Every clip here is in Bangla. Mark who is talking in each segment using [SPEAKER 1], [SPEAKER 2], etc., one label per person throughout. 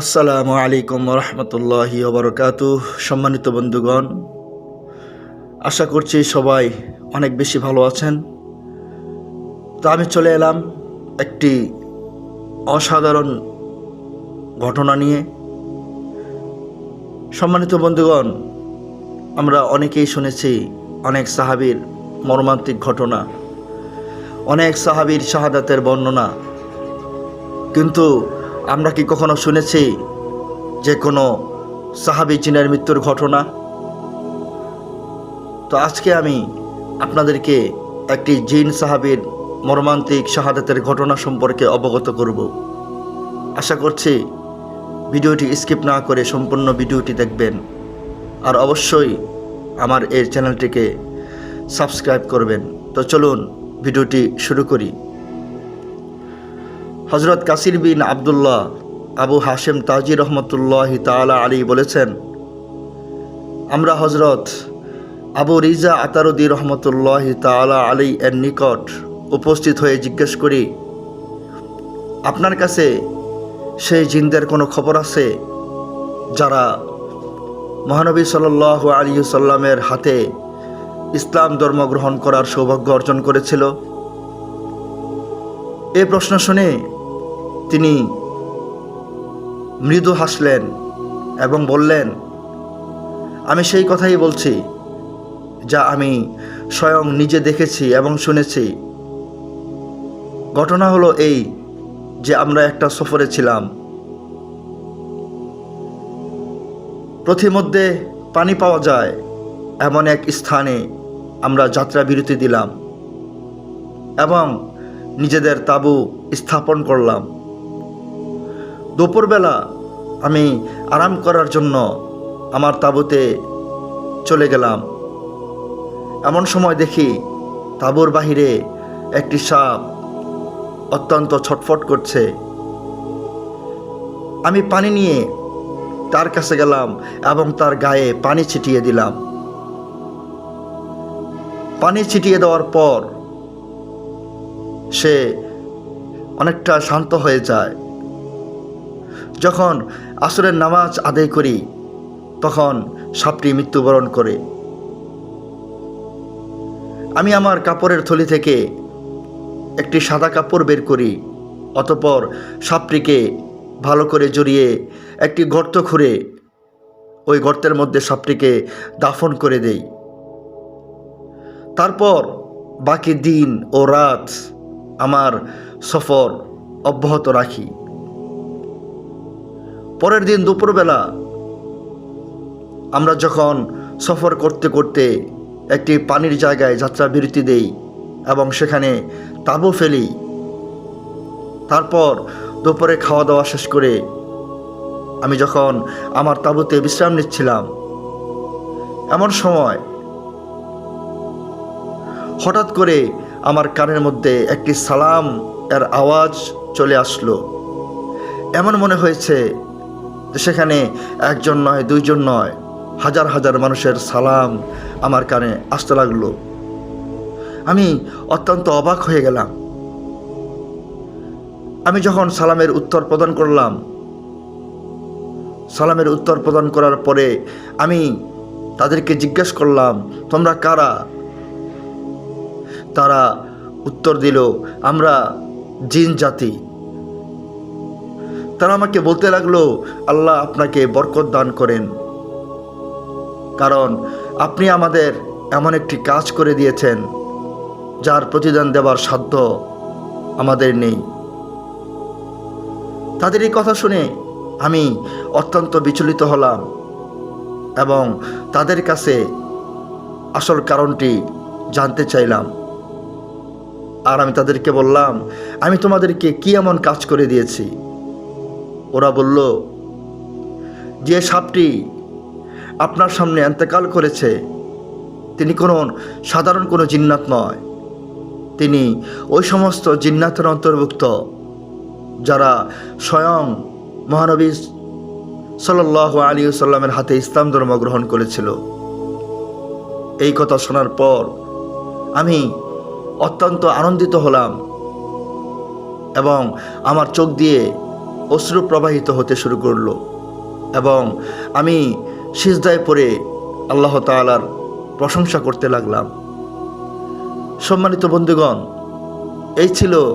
[SPEAKER 1] আসসালামু আলাইকুম রহমতুল্লাহি ওবরকাত। সম্মানিত বন্ধুগণ, আশা করছি সবাই অনেক বেশি ভালো আছেন। তো আমি চলে এলাম একটি অসাধারণ ঘটনা নিয়ে। সম্মানিত বন্ধুগণ, আমরা অনেকেই শুনেছি অনেক সাহাবীর মর্মান্তিক ঘটনা, অনেক সাহাবীর শাহাদাতের বর্ণনা। কিন্তু আমরা কি কখনো শুনেছি যে কোনো সাহাবি জিনের মৃত্যুর ঘটনা? তো আজকে আমি আপনাদেরকে একটি জিন সাহাবির মর্মান্তিক শাহাদাতের ঘটনা সম্পর্কে অবগত করব। আশা করছি ভিডিওটি স্কিপ না করে সম্পূর্ণ ভিডিওটি দেখবেন। আর অবশ্যই আমার এই চ্যানেলটিকে সাবস্ক্রাইব করবেন। তো চলুন ভিডিওটি শুরু করি। হজরত কাসির বিন আবদুল্লাহ আবু হাশেম তাজি রহমতুল্লাহ তালা আলী বলেছেন, আমরা হজরত আবু রিজা আতারুদ্দি রহমতুল্লাহ তালা আলী এর নিকট উপস্থিত হয়ে জিজ্ঞেস করি, আপনার কাছে সেই জিনদের কোনো খবর আছে যারা মহানবী সাল আলী সাল্লামের হাতে ইসলাম ধর্ম গ্রহণ করার সৌভাগ্য অর্জন করেছিল? এ প্রশ্ন শুনে তিনি মৃদু হাসলেন এবং বললেন, আমি সেই কথাই বলছি, যা আমি স্বয়ং নিজে দেখেছি এবং শুনেছি। ঘটনা হলো এই যে আমরা একটা সফরে ছিলাম। প্রতিমধ্যে পানি পাওয়া যায়, এমন এক স্থানে আমরা যাত্রা বিরতি দিলাম এবং নিজেদের তাবু স্থাপন করলাম। দুপুরবেলা আমি আরাম করার জন্য আমার তাঁবুতে চলে গেলাম। এমন সময় দেখি তাঁবুর বাহিরে একটি সাপ অত্যন্ত ছটফট করছে। আমি পানি নিয়ে তার কাছে গেলাম এবং তার গায়ে পানি ছিটিয়ে দিলাম। পানি ছিটিয়ে দেওয়ার পর সে অনেকটা শান্ত হয়ে যায়। যখন আসরের নামাজ আদায় করি, তখন সাপটি মৃত্যুবরণ করে। আমি আমার কাপড়ের থলি থেকে একটি সাদা কাপড় বের করি, অতপর সাপটিকে ভালো করে জড়িয়ে একটি গর্ত খুঁড়ে ওই গর্তের মধ্যে সাপটিকে দাফন করে দেই। তারপর বাকি দিন ও রাত আমার সফর অব্যাহত রাখি। পরের দিন দুপুরবেলা আমরা যখন সফর করতে করতে একটি পানির জায়গায় যাত্রা বিরতি দেই এবং সেখানে তাবু ফেলি, তারপর দুপুরে খাওয়া দাওয়া শেষ করে আমি যখন আমার তাঁবুতে বিশ্রাম নিচ্ছিলাম, এমন সময় হঠাৎ করে আমার কানের মধ্যে একটি সালাম এর আওয়াজ চলে আসলো। এমন মনে হয়েছে সেখানে একজন নয়, দুইজন নয়, হাজার হাজার মানুষের সালাম আমার কানে আসতে লাগল। আমি অত্যন্ত অবাক হয়ে গেলাম। আমি যখন সালামের উত্তর প্রদান করলাম, সালামের উত্তর প্রদান করার পরে আমি তাদেরকে জিজ্ঞেস করলাম, তোমরা কারা? তারা উত্তর দিল, আমরা জিন জাতি। তারা আমাকে বলতে লাগল, আল্লাহ আপনাকে বরকত দান করেন। কারণ আপনি আমাদের এমন একটি কাজ করে দিয়েছেন, যার প্রতিদান দেওয়ার সাধ্য আমাদের নেই। তাদের এই কথা শুনে আমি অত্যন্ত বিচলিত হলাম এবং তাদের কাছে আসল কারণটি জানতে চাইলাম। আর আমি তাদেরকে বললাম, আমি তোমাদেরকে কি এমন কাজ করে দিয়েছি? ওরা বলল, যে সাপটি আপনার সামনে এন্তেকাল করেছে, তিনি কোনো সাধারণ কোনো জিন্নাত নয়। তিনি ওই সমস্ত জিন্নাতের অন্তর্ভুক্ত, যারা স্বয়ং মহানবী সাল্লাহ আলী সাল্লামের হাতে ইসলাম ধর্ম গ্রহণ করেছিল। এই কথা শোনার পর আমি অত্যন্ত আনন্দিত হলাম এবং আমার চোখ দিয়ে অশ্রু প্রবাহিত হতে শুরু করল এবং আমি সিজদায় পড়ে আল্লাহ তাআলার প্রশংসা করতে লাগলাম। সম্মানিত বন্ধুগণ, এই ছিল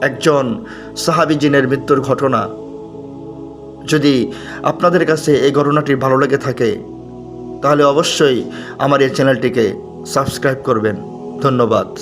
[SPEAKER 1] একজন সাহাবি জিনের মৃত্যুর ঘটনা। যদি আপনাদের কাছে এই ঘটনাটি ভালো লেগে থাকে, তাহলে অবশ্যই আমার এই চ্যানেলটিকে সাবস্ক্রাইব করবেন। ধন্যবাদ।